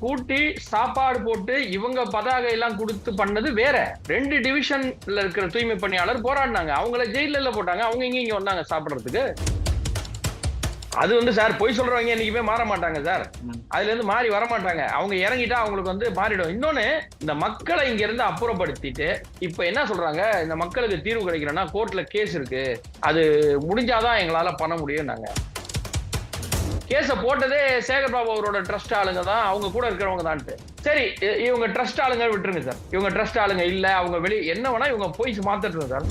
கூட்டி சாப்பாடு போட்டு இவங்க பதாகை எல்லாம் கொடுத்து பண்ணது வேற. ரெண்டு டிவிஷன்ல இருக்கிற தூய்மை பணியாளர் போராடினாங்க. அவங்கள ஜெயில போட்டாங்க. அவங்க இங்க இங்க வந்தாங்க சாப்பிடுறதுக்கு. அது வந்து சார் பொய் சொல்றவங்க என்னைக்குமே மாற மாட்டாங்க சார். அதுல இருந்து மாறி வர மாட்டாங்க. அவங்க இறங்கிட்டா அவங்களுக்கு வந்து மாறிடும். இன்னொன்னு இந்த மக்களை இங்க இருந்து அப்புறப்படுத்திட்டு இப்ப என்ன சொல்றாங்க? இந்த மக்களுக்கு தீர்வு கிடைக்கலன்னா கோர்ட்ல கேஸ் இருக்கு. அது முடிஞ்சாதான் எங்களால பண்ண முடியும் நாங்க கேஸ போட்டதே சேகர் பாபு அவரோட ட்ரஸ்ட் ஆளுங்க தான் அவங்க கூட இருக்கிறவங்க தான்ட்டு. சரி இவங்க ட்ரஸ்ட் ஆளுங்க விட்டுருங்க சார் இவங்க ட்ரஸ்ட் ஆளுங்க இல்ல அவங்க வெளி என்ன வேணா இவங்க போய் மாத்திட்டு சார்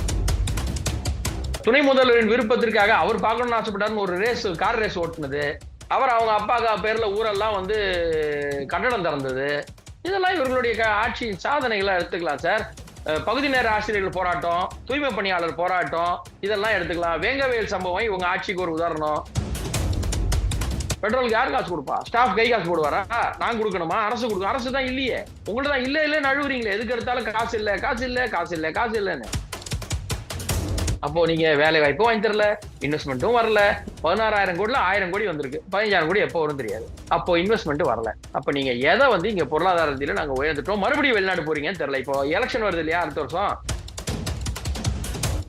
துணை முதல்வரின் விருப்பத்திற்காக அவர் பார்க்கணும்னு ஆசைப்பட்டாருன்னு ஒரு ரேஸ் கார் ரேஸ் ஓட்டுனது. அவர் அவங்க அப்பாக்கா பேர்ல ஊரெல்லாம் வந்து கட்டடம் திறந்தது. இதெல்லாம் இவர்களுடைய க- ஆட்சி சாதனைகளை எடுத்துக்கலாம் சார் பகுதி நேர ஆசிரியர்கள் போராட்டம் தூய்மை பணியாளர் போராட்டம் இதெல்லாம் எடுத்துக்கலாம். வேங்கவேல் சம்பவம் இவங்க ஆட்சிக்கு ஒரு உதாரணம். பெட்ரோலுக்கு யார் காசு கொடுப்பா? ஸ்டாஃப் கை காசு போடுவாரா? நான் கொடுக்கணுமா? அரசு கொடுக்கணும். அரசு தான் இல்லையே. உங்கள்ட்ட தான் இல்ல இல்லன்னு அழுகுறீங்களே எதுக்கு எடுத்தாலும் காசு இல்ல காசு இல்ல காசு இல்ல காசு இல்லன்னு. அப்போ நீங்க வேலை வாய்ப்பும் வாங்கி தரல இன்வெஸ்ட்மெண்ட்டும் வரல. பதினாறாயிரம் கோடில ஆயிரம் கோடி வந்திருக்கு. பதினஞ்சாயிரம் கோடி எப்போ வரும் தெரியாது. அப்போ இன்வெஸ்ட்மெண்ட் வரல. அப்ப நீங்க எதை வந்து இங்க பொருளாதாரத்தில நாங்க உயர்ந்துட்டோம் மறுபடியும் வெளிநாடு போறீங்கன்னு தெரியல. இப்போ எலெக்ஷன் வருது இல்லையா அடுத்த வருஷம்?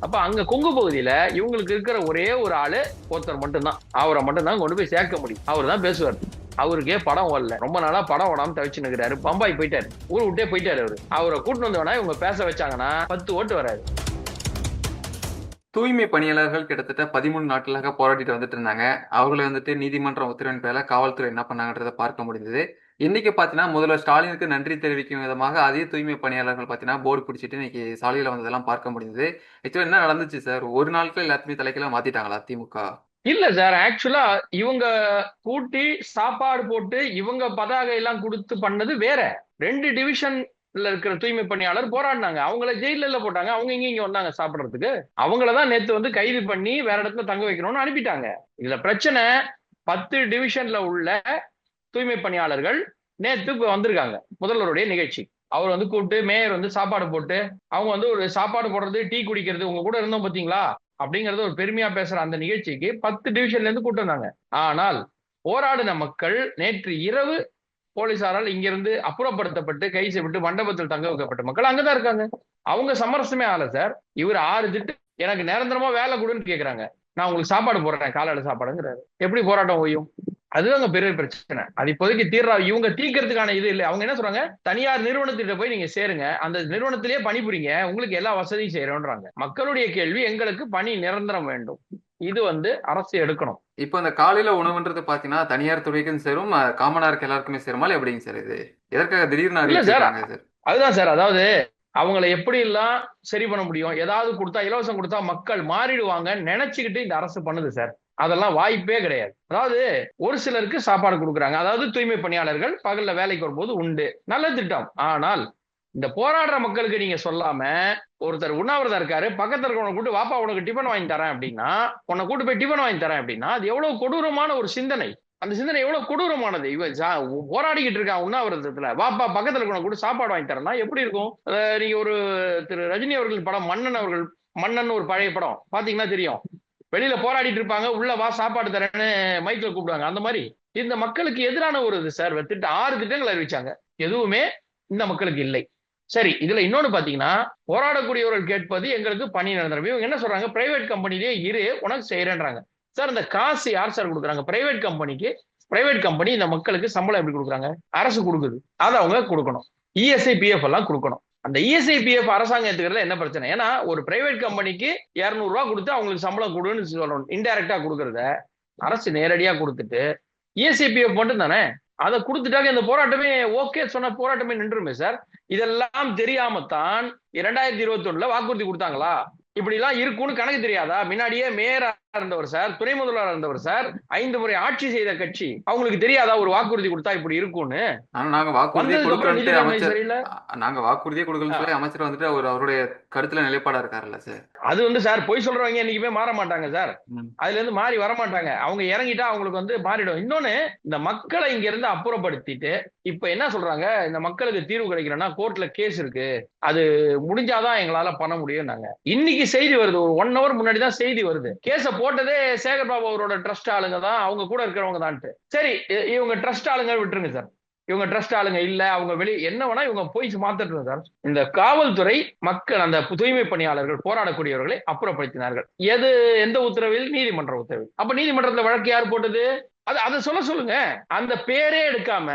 அப்ப அங்க கொங்கு பகுதியில இவங்களுக்கு இருக்கிற ஒரே ஒரு ஆளு ஒருத்தர் மட்டும்தான். அவரை மட்டும்தான் கொண்டு போய் சேர்க்க முடியும். அவர் தான் பேசுவார். அவருக்கே படம் வரல. ரொம்ப நாளா படம் ஓடாம தவிச்சு நிக்கிறாரு பம்பாய் போயிட்டாரு. ஊர் விட்டே போயிட்டாரு அவரு. அவரை கூட்டு வந்தவனா இவங்க பேச வச்சாங்கன்னா பத்து ஓட்டு வராது. தூய்மை பணியாளர்கள் கிட்டத்தட்ட பதிமூணு நாட்களாக போராடிட்டு வந்துட்டு இருந்தாங்க. அவர்களை வந்துட்டு நீதிமன்றம் உத்தரவின் பேர்ல காவல்துறை என்ன பண்ணாங்கன்றத பார்க்க முடிந்தது. இன்னைக்கு பாத்தீங்கன்னா முதல்வர் ஸ்டாலினுக்கு நன்றி தெரிவிக்கும் விதமாக அதே தூய்மை பணியாளர்கள் பாத்தீங்கன்னா போர்டு பிடிச்சிட்டு இன்னைக்கு சாலையில வந்ததெல்லாம் பார்க்க முடியுது ஆக்சுவலா என்ன நடந்துச்சு சார் ஒரு நாளுக்கு எல்லாத்தையுமே தலைக்கெல்லாம் மாத்திட்டாங்களா திமுக? இல்ல சார் ஆக்சுவலா இவங்க கூட்டி சாப்பாடு போட்டு இவங்க பதாகை எல்லாம் கொடுத்து பண்ணது வேற. ரெண்டு டிவிஷன்ல இருக்கிற தூய்மை பணியாளர் போராடினாங்க. அவங்கள ஜெயில போட்டாங்க. அவங்க இங்க இங்க வந்தாங்க சாப்பிடுறதுக்கு. அவங்களதான் நேத்து வந்து கைது பண்ணி வேற இடத்துல தங்க வைக்கணும்னு அனுப்பிட்டாங்க. இதுல பிரச்சனை பத்து டிவிஷன்ல உள்ள தூய்மை பணியாளர்கள் நேத்து வந்திருக்காங்க. முதல்வருடைய நிகழ்ச்சி. அவர் வந்து கூப்பிட்டு மேயர் வந்து சாப்பாடு போட்டு அவங்க வந்து ஒரு சாப்பாடு போடுறது டீ குடிக்கிறது உங்க கூட இருந்தோம் பாத்தீங்களா? அப்படிங்கறது ஒரு பெருமையா பேசுற அந்த நிகழ்ச்சிக்கு பத்து டிவிஷன்ல இருந்து கூட்டு வந்தாங்க. ஆனால் போராடின மக்கள் நேற்று இரவு போலீசாரால் இங்கிருந்து அப்புறப்படுத்தப்பட்டு கை செய்யப்பட்டு மண்டபத்தில் தங்க வைக்கப்பட்ட மக்கள் அங்கதான் இருக்காங்க. அவங்க சமரசமே ஆகல சார் இவர் ஆறு திட்டு எனக்கு நிரந்தரமா வேலை கொடுன்னு கேக்குறாங்க. நான் உங்களுக்கு சாப்பாடு போடுறேன் காலையில சாப்பாடுங்கிறாரு. எப்படி போராட்டம் ஓயும்? அதுதாங்க பெரிய பிரச்சனை. அது இப்போதைக்கு தீர்றா இவங்க தீர்க்கறதுக்கான இது இல்லை. அவங்க என்ன சொல்றாங்க? தனியார் நிறுவனத்திட்ட போய் நீங்க சேருங்க. அந்த நிறுவனத்திலேயே பணிபுரிங்க. உங்களுக்கு எல்லா வசதியும் செய்யறோன்றாங்க. மக்களுடைய கேள்வி எங்களுக்கு பணி நிரந்தரம் வேண்டும். இது வந்து அரசு எடுக்கணும். இப்போ இந்த காலையில உணவுன்றது பாத்தீங்கன்னா தனியார் துறைக்கும் சேரும் அஹ், காமனா இருக்க எல்லாருக்குமே சேருமா? எப்படிங்க சார் இது? எதற்காக திடீர்னு சார் அதுதான் சார். அதாவது அவங்களை எப்படி எல்லாம் சரி பண்ண முடியும்? ஏதாவது கொடுத்தா இலவசம் கொடுத்தா மக்கள் மாறிடுவாங்க நினைச்சுக்கிட்டு இந்த அரசு பண்ணுது சார். அதெல்லாம் வாய்ப்பே கிடையாது. அதாவது ஒரு சிலருக்கு சாப்பாடு கொடுக்குறாங்க. அதாவது தூய்மை பணியாளர்கள் பகல்ல வேலைக்கு வரும்போது உண்டு. நல்ல திட்டம். ஆனால் இந்த போராடுற மக்களுக்கு நீங்க சொல்லாம ஒருத்தர் உண்ணாவிரதம் இருக்காரு பக்கத்துல இருக்கவனை கூட்டு வாப்பா உனக்கு டிஃபன் வாங்கி தரேன் அப்படின்னா உன்னை கூட்டு போய் டிஃபன் வாங்கி தரேன் அப்படின்னா அது எவ்வளவு கொடூரமான ஒரு சிந்தனை. அந்த சிந்தனை எவ்வளவு கொடூரமானது. இவன் போராடிக்கிட்டு இருக்கான் உண்ணாவிரதத்துல. வாப்பா பக்கத்துல இருக்கவனை கூட சாப்பாடு வாங்கி தரேன்னா எப்படி இருக்கும்? நீங்க ஒரு திரு. ரஜினி அவர்கள் படம் மன்னன் அவர்கள் மன்னன் ஒரு பழைய படம் பாத்தீங்கன்னா தெரியும். வெளியில போராடிட்டு இருப்பாங்க உள்ள வா சாப்பாடு தரேன்னு மைக்ல கூப்பிடுவாங்க. அந்த மாதிரி இந்த மக்களுக்கு எதிரான ஒரு இது சார் திட்டம் ஆறு திட்டங்கள் அறிவிச்சாங்க. எதுவுமே இந்த மக்களுக்கு இல்லை. சரி இதுல இன்னொன்னு பாத்தீங்கன்னா போராடக்கூடியவர்கள் கேட்பது எங்களுக்கு பணி நிரந்தரம். இவங்க என்ன சொல்றாங்க? பிரைவேட் கம்பெனிலேயே இரு உனக்கு செய்யறேன்றாங்க சார் இந்த காசு யார் சார் கொடுக்குறாங்க? பிரைவேட் கம்பெனிக்கு பிரைவேட் கம்பெனி இந்த மக்களுக்கு சம்பளம் எப்படி கொடுக்குறாங்க? அரசு கொடுக்குது. அதை அவங்க கொடுக்கணும். இஎஸ்ஐ பிஎஃப் எல்லாம் கொடுக்கணும். அந்த இஎஸ்ஐபிஎஃப் அரசாங்கம் ஏத்துக்கிறதுல என்ன பிரச்சனை? ஏன்னா ஒரு பிரைவேட் கம்பெனிக்கு இருநூறு ரூபா கொடுத்து அவங்களுக்கு சம்பளம் கொடுன்னு சொல்லணும். இன்டைரக்டா கொடுக்கறத அரசு நேரடியா கொடுத்துட்டு இஎஸ்ஐபிஎஃப் மட்டும் தானே? அதை கொடுத்துட்டாக்க இந்த போராட்டமே ஓகே சொன்ன போராட்டமே நின்றுமே சார் இதெல்லாம் தெரியாமத்தான் இரண்டாயிரத்தி இருபத்தி ஒண்ணுல வாக்குறுதி கொடுத்தாங்களா? இப்படி எல்லாம் இருக்கும்னு கணக்கு தெரியாதா? முன்னாடியே மேயரா இருந்தவர் சார் துணை முதல்வராக இருந்தவர் சார் ஐந்து முறை ஆட்சி செய்த கட்சி. அவங்களுக்கு தெரியாதா ஒரு வாக்குறுதி கொடுத்தா இப்படி இருக்கும்னு? நாங்க அமைச்சர் சரியில்லை? அ- நாங்க வாக்குறுதியே கொடுக்கலன்னு சொல்லி அமைச்சர் வந்துட்டு அவர் அவருடைய கருத்துல நிலைப்பாடா இருக்காருல்ல சார். அது வந்து சார் பொய் சொல்றவங்க என்னைக்குமே மாற மாட்டாங்க சார். அதுல இருந்து மாறி வர மாட்டாங்க. அவங்க இறங்கிட்டா அவங்களுக்கு வந்து மாறிடும். இன்னொன்னு இந்த மக்களை இங்க இருந்து அப்புறப்படுத்திட்டு இப்ப என்ன சொல்றாங்க? இந்த மக்களுக்கு தீர்வு கிடைக்கலன்னா கோர்ட்ல கேஸ் இருக்கு. அது முடிஞ்சாதான் எங்களால பண்ண முடியும் நாங்க இன்னைக்கு செய்தி வருது. ஒரு ஒன் ஹவர் முன்னாடி தான் செய்தி வருது. கேஸ போட்டதே சேகர் பாபு அவரோட ட்ரஸ்ட் ஆளுங்க தான் அவங்க கூட இருக்கிறவங்க தான்ட்டு. சரி இவங்க ட்ரஸ்ட் ஆளுங்க விட்டுருங்க சார் இவங்க ட்ரஸ்ட் ஆளுங்க இல்ல அவங்க வெளி என்ன வேணா இவங்க போய் மாத்திட்டு சார் இந்த காவல்துறை மக்கள் அந்த தூய்மை பணியாளர்கள் போராடக்கூடியவர்களை அப்புறப்படுத்தினார்கள். எது எந்த உத்தரவில்? நீதிமன்ற உத்தரவில். அப்ப நீதிமன்றத்துல வழக்கு யார் போட்டது? அது அதை சொல்ல சொல்லுங்க. அந்த பேரே எடுக்காம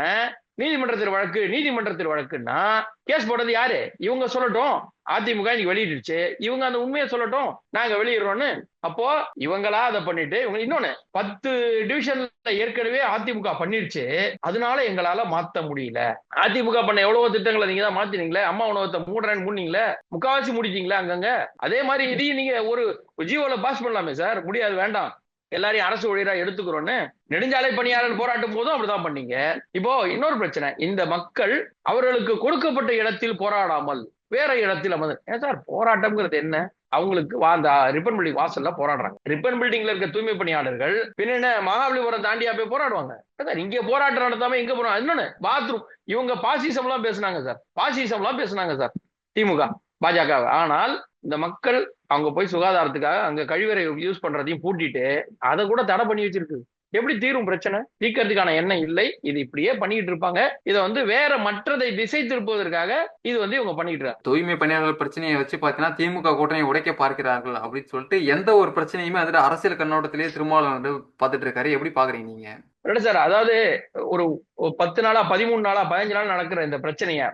நீதிமன்றத்தில் வழக்கு நீதிமன்றத்தில் வழக்குன்னா கேஸ் போட்டது யாரு? இவங்க சொல்லட்டும். அதிமுக இன்னைக்கு வெளியிடுச்சு இவங்க அந்த உண்மையை சொல்லட்டும். நாங்க வெளியிடுறோம்னு. அப்போ இவங்களா அதை பண்ணிட்டு இவங்க இன்னொன்னு பத்து டிவிஷன்ல ஏற்கனவே அதிமுக பண்ணிருச்சு. அதனால எங்களால மாத்த முடியல. அதிமுக பண்ண எவ்வளவு திட்டங்களை நீங்க தான் மாத்தினீங்களே. அம்மா உணவத்தை மூடுறேன்னு மூடினீங்களே. முக்காவாசி முடிச்சீங்களா அங்கங்க. அதே மாதிரி இதையும் நீங்க ஒரு ஜியோல பாஸ் பண்ணலாமே சார். முடியாது வேண்டாம். எல்லாரையும் அரசு ஊழியரா எடுத்துக்கிறோன்னு நெடுஞ்சாலை பணியாளர் போராட்டும் போதும் அப்படிதான் பண்ணீங்க. இப்போ இன்னொரு பிரச்சனை. இந்த மக்கள் அவர்களுக்கு கொடுக்கப்பட்ட இடத்தில் போராடாமல் வேற இடத்தில் அமர்ந்து ஏன் சார் போராட்டம்ங்கிறது என்ன? அவங்களுக்கு வா- அந்த ரிப்பன் பில்டிங் வாசல்ல போராடுறாங்க. ரிப்பன் பில்டிங்ல இருக்க தூய்மை பணியாளர்கள் பின்ன மகாபலிபுரம் தாண்டியா போய் போராடுவாங்க. சார்? இங்க போராட்டம் நடத்தாம எங்க போறோம்? இன்னொன்னு பாத்ரூம் இவங்க பாசிசம் எல்லாம் பேசுனாங்க சார். பாசிசம் எல்லாம் பேசுனாங்க சார். திமுக பாஜக ஆனால் இந்த மக்கள் அவங்க போய் சுகாதாரத்துக்காக அங்க கழிவறை யூஸ் பண்றதையும் பூட்டிட்டு அதை கூட தடை பண்ணி வச்சிருக்கு. எப்படி தீரும் பிரச்சனை? தீர்க்கறதுக்கான எண்ணம் இல்லை இது இப்படியே பண்ணிட்டு இருப்பாங்க. இதை வந்து வேற மற்றதை திசை திருப்புவதற்காக இது வந்து இவங்க பண்ணிட்டு இருக்காங்க. தூய்மை பணியாளர்கள் பிரச்சனையை வச்சு பார்த்தீங்கன்னா திமுக கூட்டணி உடைக்க பார்க்கிறார்கள் அப்படின்னு சொல்லிட்டு எந்த ஒரு பிரச்சனையுமே அதுல அரசியல் கண்ணோட்டத்திலேயே திருமாவளவன் வந்து பார்த்துட்டு இருக்காரு. எப்படி பாக்குறீங்க நீங்க? இல்ல சார் அதாவது ஒரு பத்து நாளா பதிமூணு நாளா பதினஞ்சு நாள் நடக்கிற இந்த பிரச்சனைய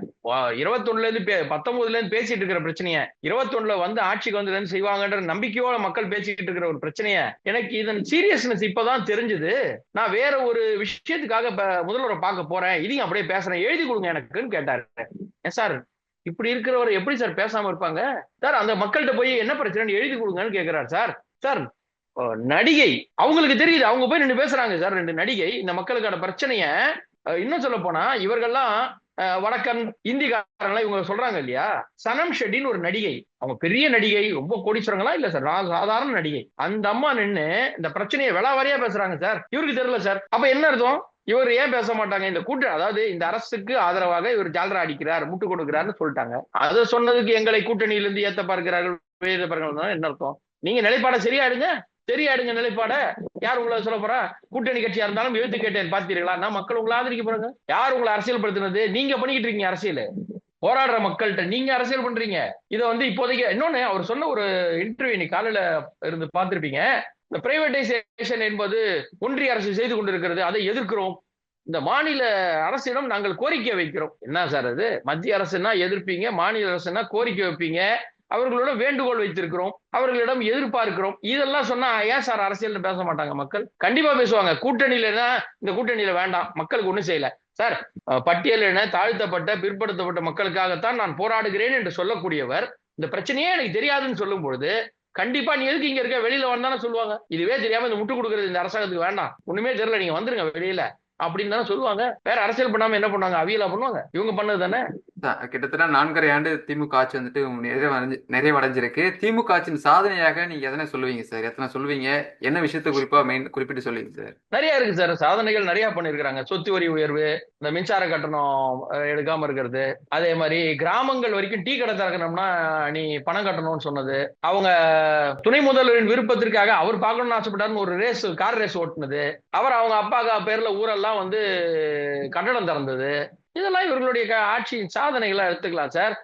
இருபத்தொன்னுல இருந்து பே- பத்தொன்பதுல இருந்து பேசிட்டு இருக்கிற பிரச்சனைய இருபத்தொன்னுல வந்து ஆட்சிக்கு வந்து செய்வாங்கன்ற நம்பிக்கையோட மக்கள் பேசிட்டு இருக்கிற ஒரு பிரச்சனைய எனக்கு இதன் சீரியஸ்னஸ் இப்பதான் தெரிஞ்சது. நான் வேற ஒரு விஷயத்துக்காக இப்ப முதல்வரை பார்க்க போறேன். இதையும் அப்படியே பேசுறேன். எழுதி கொடுங்க எனக்குன்னு கேட்டாரு. ஏன் சார் இப்படி இருக்கிறவர் எப்படி சார் பேசாம இருப்பாங்க? சார் அந்த மக்கள்கிட்ட போய் என்ன பிரச்சனைன்னு எழுதி கொடுங்கன்னு கேக்குறாரு சார். சார் நடிகை. அவங்களுக்கு தெரியுது. அவங்க போய் ரெண்டு பேசுறாங்க சார் ரெண்டு நடிகை. இந்த மக்களுக்கான பிரச்சனைய இன்னும் சொல்ல போனா இவர்கள்லாம் வடக்கன் இந்திக்காரன்லாம் இவங்க சொல்றாங்க இல்லையா? சனம் ஷெட்டின்னு ஒரு நடிகை. அவங்க பெரிய நடிகை ரொம்ப கோடீஸ்வரங்களா இல்ல சார்? நான் சாதாரண நடிகை. அந்த அம்மா நின்னு இந்த பிரச்சனையை விளாவாரியா பேசுறாங்க சார். இவருக்கு தெரியல சார். அப்ப என்ன அர்த்தம்? இவர் ஏன் பேச மாட்டாங்க? இந்த கூட்டு அதாவது இந்த அரசுக்கு ஆதரவாக இவர் ஜால்ரா அடிக்கிறார் முட்டு கொடுக்கிறார்னு சொல்லிட்டாங்க. அதை சொன்னதுக்கு எங்களை கூட்டணியிலிருந்து ஏத்த பார்க்கிறார்கள் என்ன அர்த்தம்? நீங்க நிலைப்பாட சரியா எடுங்க. தெரியாடுங்க நிலைப்பாட. யார் உங்களை சொல்ல போறா? கூட்டணி கட்சியா இருந்தாலும் எழுத்து கேட்டேன் பார்த்தீர்களா நான் மக்கள் உங்களை ஆதரிக்க போறாங்க. யார் உங்களை அரசியல் படுத்தினது? நீங்க பண்ணிக்கிட்டு இருக்கீங்க அரசியல். போராடுற மக்கள்கிட்ட நீங்க அரசியல் பண்றீங்க. இதை வந்து இப்போதைக்கு இன்னொன்னு அவர் சொன்ன ஒரு இன்டர்வியூ நீ காலையில இருந்து பார்த்திருப்பீங்க. இந்த பிரைவேடைசேஷன் என்பது ஒன்றிய அரசு செய்து கொண்டிருக்கிறது அதை எதிர்க்கிறோம். இந்த மாநில அரசிடம் நாங்கள் கோரிக்கை வைக்கிறோம். என்ன சார் அது? மத்திய அரசுனா எதிர்ப்பீங்க மாநில அரசுனா கோரிக்கை வைப்பீங்க. அவர்களோட வேண்டுகோள் வைத்திருக்கிறோம் அவர்களிடம் எதிர்பார்க்கிறோம். இதெல்லாம் சொன்னா ஏன் சார் அரசியல் பேச மாட்டாங்க மக்கள்? கண்டிப்பா பேசுவாங்க. கூட்டணியில இந்த கூட்டணியில வேண்டாம். மக்களுக்கு ஒண்ணும் செய்யல. சார் பட்டியலின தாழ்த்தப்பட்ட பிற்படுத்தப்பட்ட மக்களுக்காகத்தான் நான் போராடுகிறேன் என்று சொல்லக்கூடியவர் இந்த பிரச்சனையே எனக்கு தெரியாதுன்னு சொல்லும் பொழுது கண்டிப்பா நீ எதுக்கு இங்க இருக்க? வெளியில வந்தானே சொல்லுவாங்க. இதுவே தெரியாம இந்த முட்டு கொடுக்கறது இந்த அரசாங்கத்துக்கு வேண்டாம். ஒண்ணுமே தெரியல. நீங்க வந்துருங்க வெளியில. அப்படின்னு தானே சொல்லுவாங்க. வேற அரசியல் பண்ணாம என்ன பண்ணுவாங்க? அவியலா பண்ணுவாங்க. இவங்க பண்ணது தானே? கிட்டத்தட்ட நான்கரை ஆண்டு திமுக ஆட்சி வந்துட்டு நிறைவடைஞ்சு நிறைவடைஞ்சிருக்கு. திமுக ஆட்சியின் சாதனையாக நீங்க எதனை சொல்லுவீங்க சார்? எத்தனை சொல்லுவீங்க? என்ன விஷயத்தை குறிப்பா மெயின் குறிப்பிட்டு சொல்லுவீங்க சார்? நிறைய இருக்கு சார். சாதனைகள் நிறைய பண்ணிருக்கிறாங்க சொத்து வரி உயர்வு இந்த மின்சார கட்டணம் எடுக்காம இருக்கிறது. அதே மாதிரி கிராமங்கள் வரைக்கும் டீ கடை திறக்கணும்னா நீ பணம் கட்டணும்னு சொன்னது. அவங்க துணை முதல்வரின் விருப்பத்திற்காக அவர் பார்க்கணும்னு ஆசைப்பட்டாருன்னு ஒரு ரேஸ் கார் ரேஸ் ஓட்டுனது. அவர் அவங்க அப்பா அக்கா பேர்ல ஊரெல்லாம் எல்லாம் வந்து கட்டடம் திறந்தது. இதெல்லாம் இவர்களுடைய ஆட்சியின் சாதனைகளா எடுத்துக்கலாம் சார்.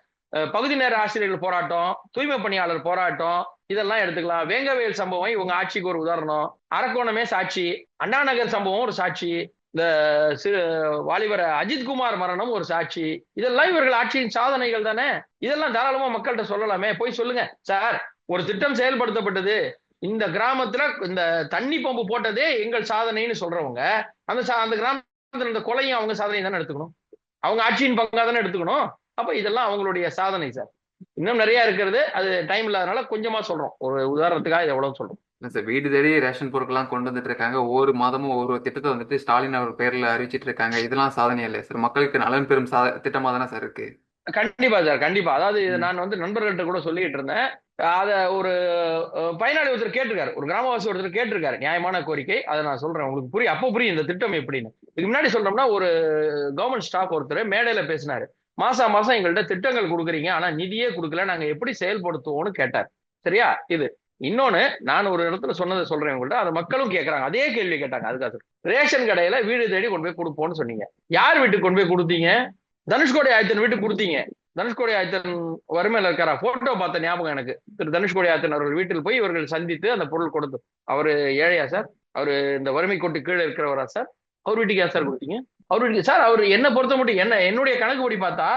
பகுதி நேர ஆசிரியர்கள் போராட்டம் தூய்மை பணியாளர் போராட்டம் இதெல்லாம் எடுத்துக்கலாம். வேங்கவேல் சம்பவம் இவங்க ஆட்சிக்கு ஒரு உதாரணம். அரக்கோணமே சாட்சி அண்ணா நகர் சம்பவம் ஒரு சாட்சி இந்த சிறு வாலிபர் அஜித்குமார் மரணம் ஒரு சாட்சி. இதெல்லாம் இவர்கள் ஆட்சியின் சாதனைகள் தானே? இதெல்லாம் தாராளமா மக்கள்கிட்ட சொல்லலாமே. போய் சொல்லுங்க சார். ஒரு திட்டம் செயல்படுத்தப்பட்டது. இந்த கிராமத்துல இந்த தண்ணி பம்பு போட்டதே எங்கள் சாதனைன்னு சொல்றவங்க. அந்த சா- அந்த கிராமத்துல இந்த கொலையும் அவங்க சாதனை தானே எடுத்துக்கணும்? அவங்க ஆட்சியின் பங்கா தானே எடுத்துக்கணும்? அப்ப இதெல்லாம் அவங்களுடைய சாதனை சார். இன்னும் நிறைய இருக்கிறது அது டைம் இல்லாதனால கொஞ்சமா சொல்றோம். ஒரு உதாரணத்துக்காக இது எவ்வளவு சொல்றோம். சார் வீடு தேடி ரேஷன் பொருட்கள்லாம் கொண்டு வந்துட்டு இருக்காங்க. ஒவ்வொரு மாதமும் ஒரு திட்டத்தை வந்துட்டு ஸ்டாலின் அவர் பேர்ல அறிவிச்சிட்டு இருக்காங்க. இதெல்லாம் சாதனை இல்லையா சார். மக்களுக்கு நலன் பெறும் சா திட்டமா தானே சார் இருக்கு? கண்டிப்பா சார் கண்டிப்பா. அதாவது இது நான் வந்து நண்பர்கள்ட்ட கூட சொல்லிட்டு இருந்தேன். அத ஒரு பயனாளி ஒருத்தர் கேட்டிருக்காரு. ஒரு கிராமவாசி ஒருத்தர் கேட்டிருக்காரு. நியாயமான கோரிக்கை. அதை நான் சொல்றேன். உங்களுக்கு புரியும் அப்போ புரியும் இந்த திட்டம் எப்படின்னு. இதுக்கு முன்னாடி சொல்றோம்னா ஒரு கவர்மெண்ட் ஸ்டாஃப் ஒருத்தர் மேடையில பேசினாரு. மாசா மாசம் எங்கள்ட்ட திட்டங்கள் கொடுக்குறீங்க. ஆனா நிதியே கொடுக்கல. நாங்க எப்படி செயல்படுத்துவோம்னு கேட்டார். சரியா? இது. இன்னொன்னு நான் ஒரு இடத்துல சொன்னதை சொல்றேன் உங்கள்ட்ட. அது மக்களும் கேட்கறாங்க அதே கேள்வி கேட்டாங்க. அதுக்காக. ரேஷன் கடையில வீடு தேடி கொண்டு போய் கொடுப்போம்னு சொன்னீங்க. யார் வீட்டுக்கு கொண்டு போய் கொடுத்தீங்க? தனுஷ்கோடி ஆயத்தன் வீட்டுக்கு கொடுத்தீங்க. தனுஷ்கோடி ஆயத்தன் வறுமையில இருக்காரா? போட்டோ பார்த்த ஞாபகம் எனக்கு. திரு தனுஷ்கோடி ஆயத்தன் அவர்கள் வீட்டில் போய் இவர்கள் சந்தித்து அந்த பொருள் கொடுத்து அவரு ஏழையா சார்? அவரு இந்த வறுமை கோட்டு கீழே இருக்கிறவரா சார்? அவர் வீட்டுக்கு ஏன் சார் கொடுத்தீங்க? அவர் வீட்டுக்கு சார் அவர் என்ன பொறுத்த மட்டும் என்ன என்னுடைய கணக்கு படி பார்த்தா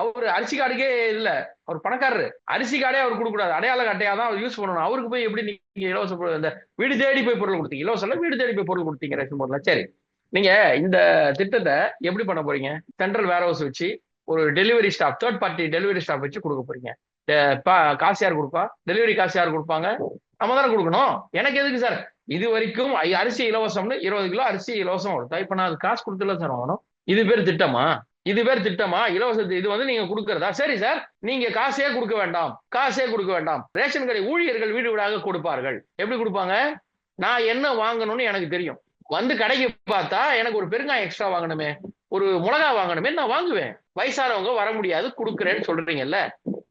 அவர் அரிசி கார்டுக்கே இல்ல. அவர் பணக்காரரு. அரிசி கார்டே அவர் கொடுக்க கூடாது அடையாள அட்டையா தான் அவர் யூஸ் பண்ணணும். அவருக்கு போய் எப்படி நீங்க இலவச இந்த வீடு தேடி போய் பொருள் கொடுத்தீங்க. இலவசம் வீடு தேடி போய் பொருள் கொடுத்தீங்க ரேஷன் பொருள் சரி. நீங்க இந்த திட்டத்தை எப்படி பண்ண போறீங்க? சென்ட்ரல் வேர் ஹவுஸ் வச்சு ஒரு delivery staff third party delivery staff வச்சு கொடுக்க போறீங்க. பா- காசு யார் கொடுப்பா? டெலிவரி காசு யார் கொடுப்பாங்க? நம்ம தானே கொடுக்கணும். எனக்கு எதுக்கு சார் இது வரைக்கும் ஐ- அரிசி இலவசம்னு இருபது கிலோ அரிசி இலவசம் கொடுத்தா இப்ப நான் அது காசு கொடுத்துல சார் வாங்கணும். இது பேர் திட்டமா? இது பேர் திட்டமா? இலவச இது வந்து நீங்க கொடுக்கறதா? சரி சார் நீங்க காசே கொடுக்க வேண்டாம். காசே கொடுக்க வேண்டாம். ரேஷன் கடை ஊழியர்கள் வீடு வீடாக கொடுப்பார்கள். எப்படி கொடுப்பாங்க? நான் என்ன வாங்கணும்னு எனக்கு தெரியும். வந்து கடைக்கு பார்த்தா எனக்கு ஒரு பெருங்காயம் எக்ஸ்ட்ரா வாங்கணுமே ஒரு மிளகா வாங்கணுமே நான் வாங்குவேன். வயசானவங்க வர முடியாது கொடுக்குறேன்னு சொல்றீங்கல்ல?